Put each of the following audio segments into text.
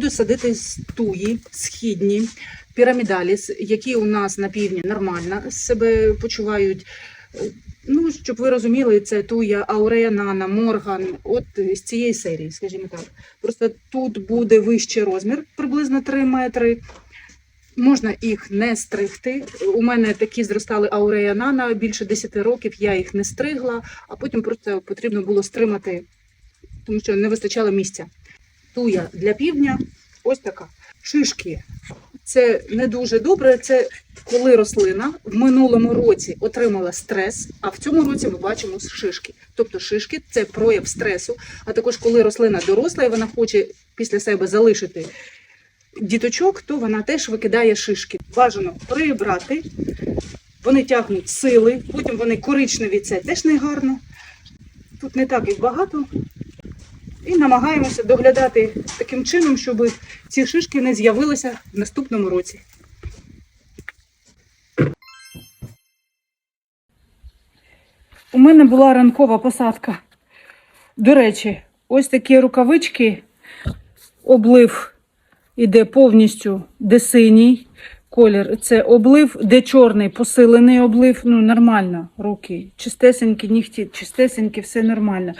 буду садити туї, східні, пірамідаліс, які у нас на півдні нормально себе почувають. Е, Ну, щоб ви розуміли, це туя ауреянана, морган, от з цієї серії, скажімо так. Просто тут буде вищий розмір, приблизно 3 метри. Можна їх не стригти. У мене такі зростали ауреянана більше 10 років, я їх не стригла, а потім просто потрібно було стримати, тому що не вистачало місця. Туя для півдня ось така. Шишки. Це не дуже добре. Це коли рослина в минулому році отримала стрес, а в цьому році ми бачимо шишки. Тобто шишки це прояв стресу. А також коли рослина доросла і вона хоче після себе залишити діточок, то вона теж викидає шишки. Бажано прибрати. Вони тягнуть сили, потім вони коричневі, це теж не гарно. Тут не так їх багато. І намагаємося доглядати таким чином, щоб ці шишки не з'явилися в наступному році. У мене була ранкова посадка. До речі, ось такі рукавички, облив іде повністю, де синій колір. Це облив, де чорний, посилений облив. Ну, нормально, руки. Чистесенькі, нігті, чистесенькі, все нормально.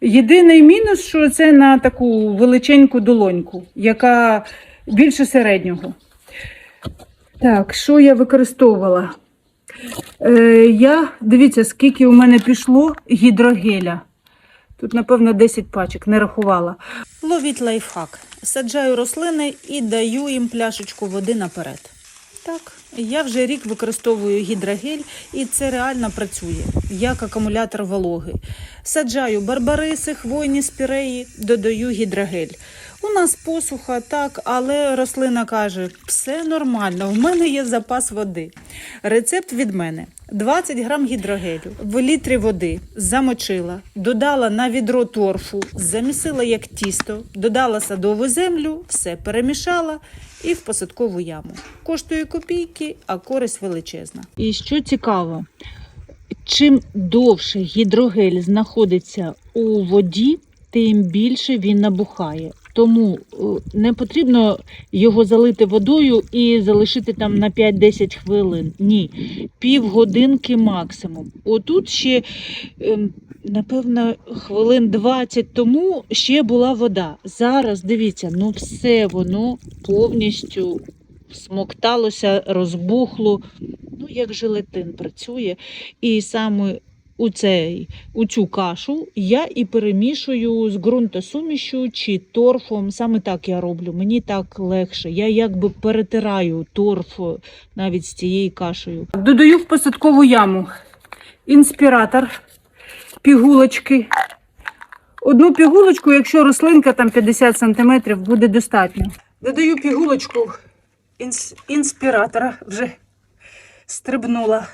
Єдиний мінус, що це на таку величеньку долоньку, яка більше середнього. Так, що я використовувала? Е, я, дивіться, скільки у мене пішло гідрогеля. Тут, напевно, 10 пачок, не рахувала. Ловіть лайфхак. Саджаю рослини і даю їм пляшечку води наперед. Так, я вже рік використовую гідрогель, і це реально працює як акумулятор вологи. Саджаю барбариси, хвойні спіреї, додаю гідрогель. У нас посуха, так, але рослина каже: все нормально, в мене є запас води. Рецепт від мене: 20 грам гідрогелю в літрі води замочила, додала на відро торфу, замісила як тісто, додала садову землю, все перемішала і в посадкову яму. Коштує копійки, а користь величезна. І що цікаво, чим довше гідрогель знаходиться у воді, тим більше він набухає. Тому е, не потрібно його залити водою і залишити там на 5-10 хвилин. Ні, півгодинки максимум. Отут ще, ем, напевно, хвилин 20 тому ще була вода. Зараз дивіться, ну все воно повністю смокталося, розбухло. Ну, як желатин працює. І саме у, цей, у цю кашу я і перемішую з ґрунтосумішю чи торфом. Саме так я роблю. Мені так легше. Я якби перетираю торф навіть з цією кашею. Додаю в посадкову яму інспіратор, пігулочки. Одну пігулочку, якщо рослинка там 50 см, буде достатньо. Додаю пігулочку інс- інспіратора, вже стрибнула.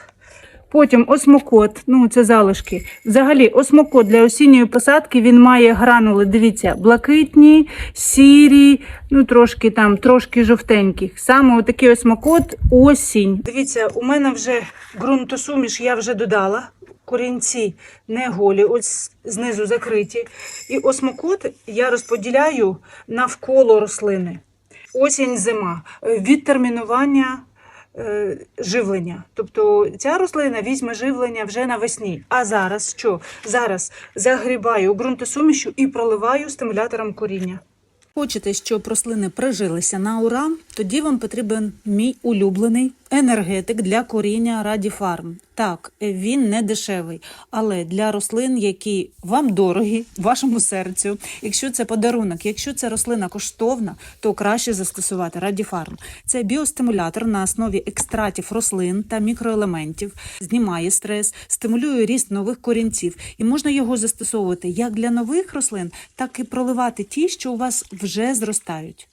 Потім осмокот, ну це залишки. Взагалі, осмокот для осінньої посадки він має гранули. Дивіться, блакитні, сірі, ну трошки там, трошки жовтенькі. Саме отакий осмокот осінь. Дивіться, у мене вже ґрунтосуміш я вже додала. Корінці не голі, ось знизу закриті. І осмокот я розподіляю навколо рослини. Осінь, зима, відтермінування живлення. Тобто ця рослина візьме живлення вже навесні. А зараз що? Зараз загрібаю ґрунтосумішю і проливаю стимулятором коріння. Хочете, щоб рослини прижилися на ура, тоді вам потрібен мій улюблений енергетик для коріння Радіфарм. Так, він не дешевий, але для рослин, які вам дорогі, вашому серцю, якщо це подарунок, якщо це рослина коштовна, то краще застосувати Радіфарм. Це біостимулятор на основі екстратів рослин та мікроелементів, знімає стрес, стимулює ріст нових корінців, і можна його застосовувати як для нових рослин, так і проливати ті, що у вас вже зростають.